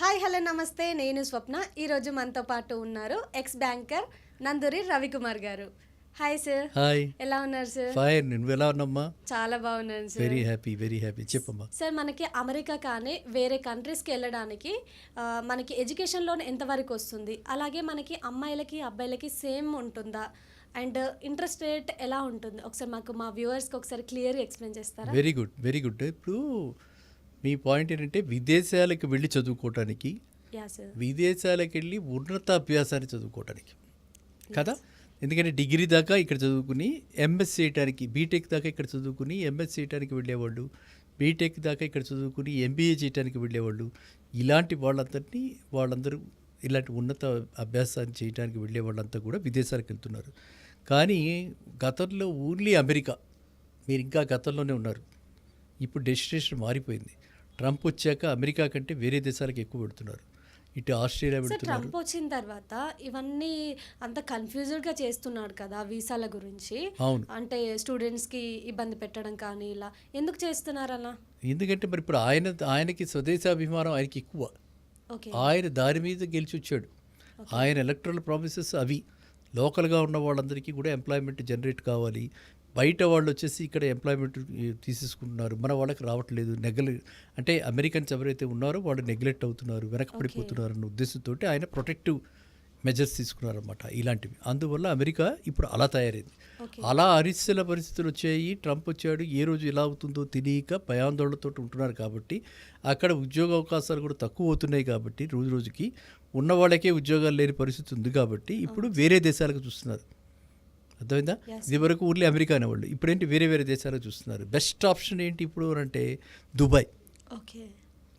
Hi hello నమస్తే. నేను స్వప్న. ఈరోజు మనతో పాటు ఉన్నారు ఎక్స్ బ్యాంకర్ నందూరి రవికుమార్ గారు. Hi sir. హాయ్. ఎలా ఉన్నారు సార్? ఫైన్ నువ్వు ఎలా ఉన్నామ్మా చాలా బాగున్నాను sir. Very happy very happy చెప్పమ్మా. సార్ మనకి అమెరికా కానీ వేరే కంట్రీస్కి వెళ్ళడానికి మనకి ఎడ్యుకేషన్ లోన్ ఎంతవరకు వస్తుంది? అలాగే మనకి అమ్మాయిలకి అబ్బాయిలకి సేమ్ ఉంటుందా? అండ్ ఇంట్రెస్ట్ రేట్ ఎలా ఉంటుంది? ఒకసారి మాకు మా వ్యూవర్స్కి ఒకసారి క్లియర్గా ఎక్స్ప్లెయిన్ చేస్తారా? వెరీ గుడ్ వెరీ గుడ్ ఇప్పుడు మీ పాయింట్ ఏంటంటే విదేశాలకు వెళ్ళి చదువుకోవటానికి విదేశాలకు వెళ్ళి ఉన్నత అభ్యాసాన్ని చదువుకోవటానికి. కదా? ఎందుకంటే డిగ్రీ దాకా ఇక్కడ చదువుకుని ఎంఎస్ చేయడానికి బీటెక్ దాకా ఇక్కడ చదువుకుని ఎంఎస్ చేయడానికి వెళ్ళేవాళ్ళు బీటెక్ దాకా ఇక్కడ చదువుకుని ఎంబీఏ చేయడానికి వెళ్ళేవాళ్ళు ఇలాంటి వాళ్ళందరినీ వాళ్ళందరూ ఇలాంటి ఉన్నత అభ్యాసాన్ని చేయడానికి వెళ్ళే వాళ్ళంతా కూడా విదేశాలకు వెళ్తున్నారు. కానీ గతంలో ఓన్లీ అమెరికా. మీరు ఇంకా గతంలోనే ఉన్నారు. ఇప్పుడు డెస్టినేషన్ మారిపోయింది. ట్రంప్ వచ్చాక అమెరికా కంటే వేరే దేశాలకు ఎక్కువ పెడుతున్నారు. ఇటు ఆస్ట్రేలియా పెడుతున్నారు. ట్రంప్ వచ్చిన తర్వాత ఇవన్నీ అంత కన్ఫ్యూజ్డ్గా చేస్తున్నాడు కదా వీసాల గురించి. అవును. అంటే స్టూడెంట్స్కి ఇబ్బంది పెట్టడం కానీ ఇలా ఎందుకు చేస్తున్నారు అలా? ఎందుకంటే మరి ఇప్పుడు ఆయన ఆయనకి స్వదేశాభిమానం ఆయనకి ఎక్కువ. ఓకే. ఆయన దాని మీద గెలిచి వచ్చాడు. ఆయన ఎలక్ట్రల్ ప్రామిసెస్ అవి. లోకల్గా ఉన్న వాళ్ళందరికీ కూడా ఎంప్లాయ్మెంట్ జనరేట్ కావాలి. బయట వాళ్ళు వచ్చేసి ఇక్కడ ఎంప్లాయ్మెంట్ తీసేసుకుంటున్నారు. మన వాళ్ళకి రావట్లేదు. నెగల అంటే అమెరికన్స్ ఎవరైతే ఉన్నారో వాళ్ళు నెగ్లెక్ట్ అవుతున్నారు వెనకబడిపోతున్నారు అన్న ఉద్దేశంతో ఆయన ప్రొటెక్టివ్ మెజర్స్ తీసుకున్నారన్నమాట ఇలాంటివి. అందువల్ల అమెరికా ఇప్పుడు అలా తయారైంది. అలా అరిసెల పరిస్థితులు వచ్చాయి. ట్రంప్ వచ్చాడు. ఏ రోజు ఎలా అవుతుందో తెలియక భయాందోళనతో ఉంటున్నారు కాబట్టి అక్కడ ఉద్యోగ అవకాశాలు కూడా తక్కువ అవుతున్నాయి కాబట్టి రోజు రోజుకి ఉన్న వాళ్ళకే ఉద్యోగాలు లేని పరిస్థితి ఉంది కాబట్టి ఇప్పుడు వేరే దేశాలకు చూస్తున్నారు. అర్థమైందా. ఇది వరకు ఊర్లే అమెరికా అనేవాళ్ళు. ఇప్పుడేంటి వేరే వేరే దేశాలకు చూస్తున్నారు. బెస్ట్ ఆప్షన్ ఏంటి ఇప్పుడు అంటే దుబాయ్. ఓకే.